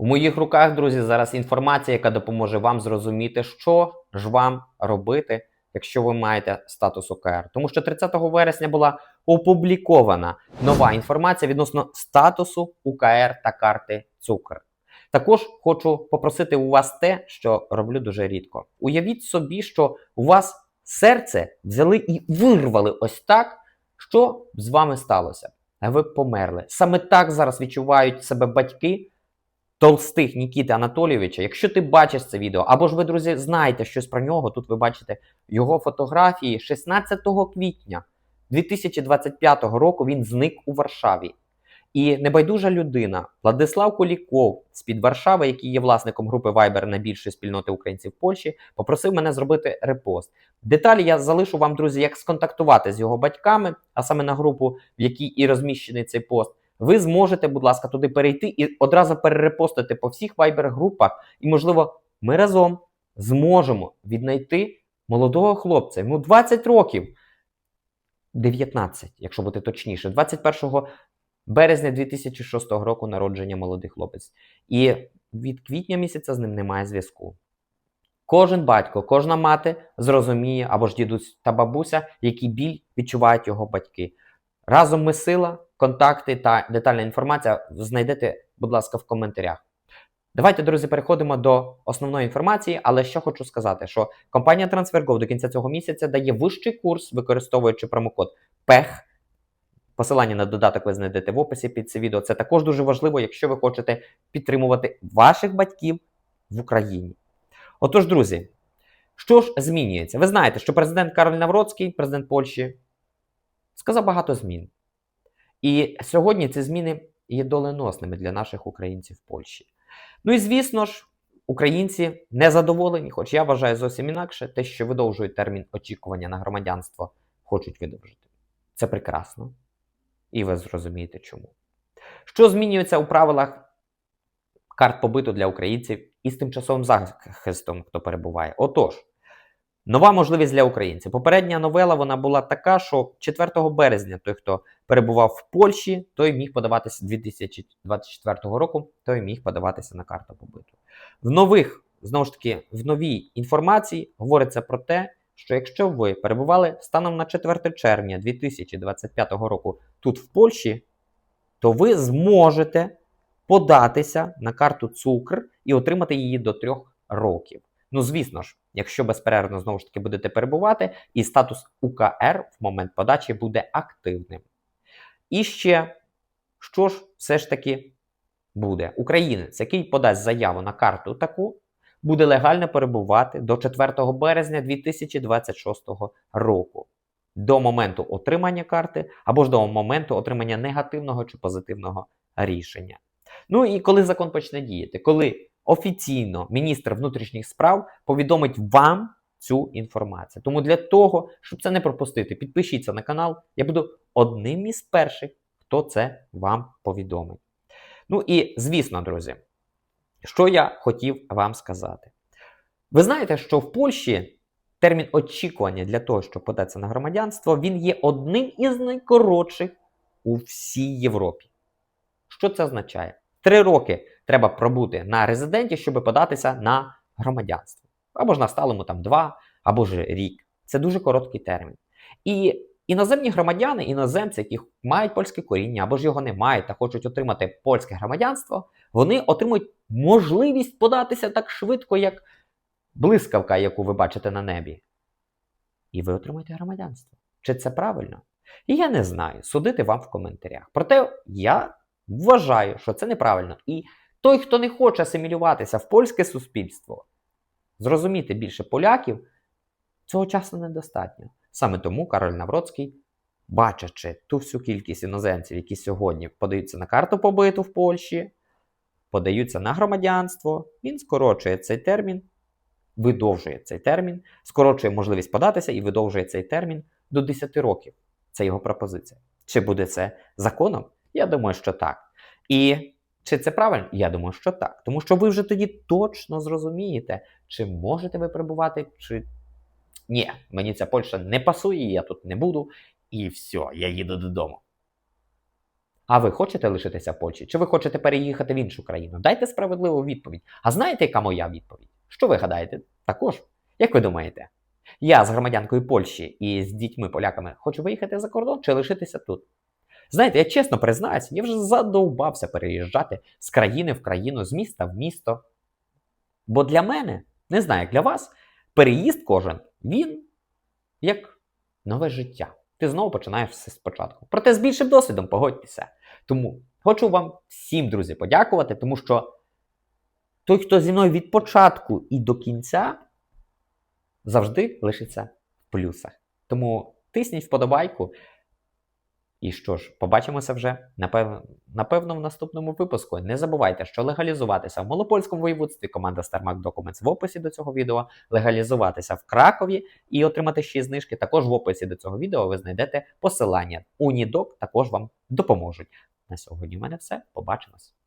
У моїх руках, друзі, зараз інформація, яка допоможе вам зрозуміти, що ж вам робити, якщо ви маєте статус ОКР. Тому що 30 вересня була опублікована нова інформація відносно статусу УКР та карти цукр. Також хочу попросити у вас те, що роблю дуже рідко. Уявіть собі, що у вас серце взяли і вирвали ось так, що з вами сталося. А ви померли. Саме так зараз відчувають себе батьки Толстих Нікіти Анатолійовича. Якщо ти бачиш це відео, або ж ви, друзі, знаєте щось про нього, тут ви бачите його фотографії 16 квітня 2025 року він зник у Варшаві. І небайдужа людина Владислав Коліков з-під Варшави, який є власником групи Viber найбільшої спільноти українців в Польщі, попросив мене зробити репост. Деталі я залишу вам, друзі, як сконтактувати з його батьками, а саме на групу, в якій і розміщений цей пост. Ви зможете, будь ласка, туди перейти і одразу перерепостити по всіх Viber-групах, і, можливо, ми разом зможемо віднайти молодого хлопця. Йому 20 років. 19, якщо бути точніше, 21 березня 2006 року народження молодий хлопець. І від квітня місяця з ним немає зв'язку. Кожен батько, кожна мати зрозуміє або ж дідусь та бабуся, який біль відчувають його батьки. Разом ми сила, контакти та детальна інформація знайдете, будь ласка, в коментарях. Давайте, друзі, переходимо до основної інформації, але що хочу сказати, що компанія TransferGo до кінця цього місяця дає вищий курс, використовуючи промокод PEH. Посилання на додаток ви знайдете в описі під це відео. Це також дуже важливо, якщо ви хочете підтримувати ваших батьків в Україні. Отож, друзі, що ж змінюється? Ви знаєте, що президент Кароль Навроцький, президент Польщі, сказав багато змін. І сьогодні ці зміни є доленосними для наших українців в Польщі. Ну і звісно ж, українці не задоволені, хоч я вважаю зовсім інакше, те, що видовжують термін очікування на громадянство, хочуть видовжити. Це прекрасно. І ви зрозумієте чому. Що змінюється у правилах карт побиту для українців із тимчасовим захистом, хто перебуває? Отож, нова можливість для українців. Попередня новела вона була така, що 4 березня той, хто перебував в Польщі, той міг подаватися 2024 року, той міг подаватися на карту побиту. В нових, знову ж таки, в новій інформації говориться про те, що якщо ви перебували станом на 4 червня 2025 року тут в Польщі, то ви зможете податися на карту цукр і отримати її до 3 років. Ну, звісно ж, якщо безперервно знову ж таки будете перебувати, і статус УКР в момент подачі буде активним. І ще, що ж все ж таки буде? Українець, який подасть заяву на карту таку, буде легально перебувати до 4 березня 2026 року. До моменту отримання карти або ж до моменту отримання негативного чи позитивного рішення. Ну і коли закон почне діяти, коли офіційно міністр внутрішніх справ повідомить вам цю інформацію. Тому для того, щоб це не пропустити, підпишіться на канал. Я буду одним із перших, хто це вам повідомить. Ну і звісно, друзі, що я хотів вам сказати. Ви знаєте, що в Польщі термін очікування для того, щоб податися на громадянство, він є одним із найкоротших у всій Європі. Що це означає? Три роки треба пробути на резиденті, щоб податися на громадянство. Або ж на сталому там два, або ж рік. Це дуже короткий термін. І іноземні громадяни, іноземці, які мають польське коріння, або ж його не мають та хочуть отримати польське громадянство, вони отримують можливість податися так швидко, як блискавка, яку ви бачите на небі. І ви отримаєте громадянство. Чи це правильно? Я не знаю. Судити вам в коментарях. Проте я вважаю, що це неправильно. І той, хто не хоче асимілюватися в польське суспільство, зрозуміти більше поляків, цього часу недостатньо. Саме тому Кароль Навроцький, бачачи ту всю кількість іноземців, які сьогодні подаються на карту побиту в Польщі, подаються на громадянство, він скорочує цей термін, видовжує цей термін, скорочує можливість податися і видовжує цей термін до 10 років. Це його пропозиція. Чи буде це законом? Я думаю, що так. І чи це правильно? Я думаю, що так. Тому що ви вже тоді точно зрозумієте, чи можете ви перебувати, чи ні, мені ця Польща не пасує, я тут не буду, і все, я їду додому. А ви хочете лишитися в Польщі? Чи ви хочете переїхати в іншу країну? Дайте справедливу відповідь. А знаєте, яка моя відповідь? Що ви гадаєте? Також, як ви думаєте? Я з громадянкою Польщі і з дітьми-поляками хочу виїхати за кордон чи лишитися тут? Знаєте, я чесно признаюся, я вже задовбався переїжджати з країни в країну, з міста в місто. Бо для мене, не знаю, як для вас, переїзд кожен, він як нове життя. Ти знову починаєш все спочатку. Проте з більшим досвідом погодьтеся. Тому хочу вам всім, друзі, подякувати, тому що той, хто зі мною від початку і до кінця, завжди лишиться в плюсах. Тому тисніть вподобайку. І що ж, побачимося вже напевно, напевно в наступному випуску. Не забувайте, що легалізуватися в Малопольському воєводстві команда StarMac Documents в описі до цього відео, легалізуватися в Кракові і отримати ще знижки. Також в описі до цього відео ви знайдете посилання. Унідок також вам допоможуть. На сьогодні в мене все. Побачимось.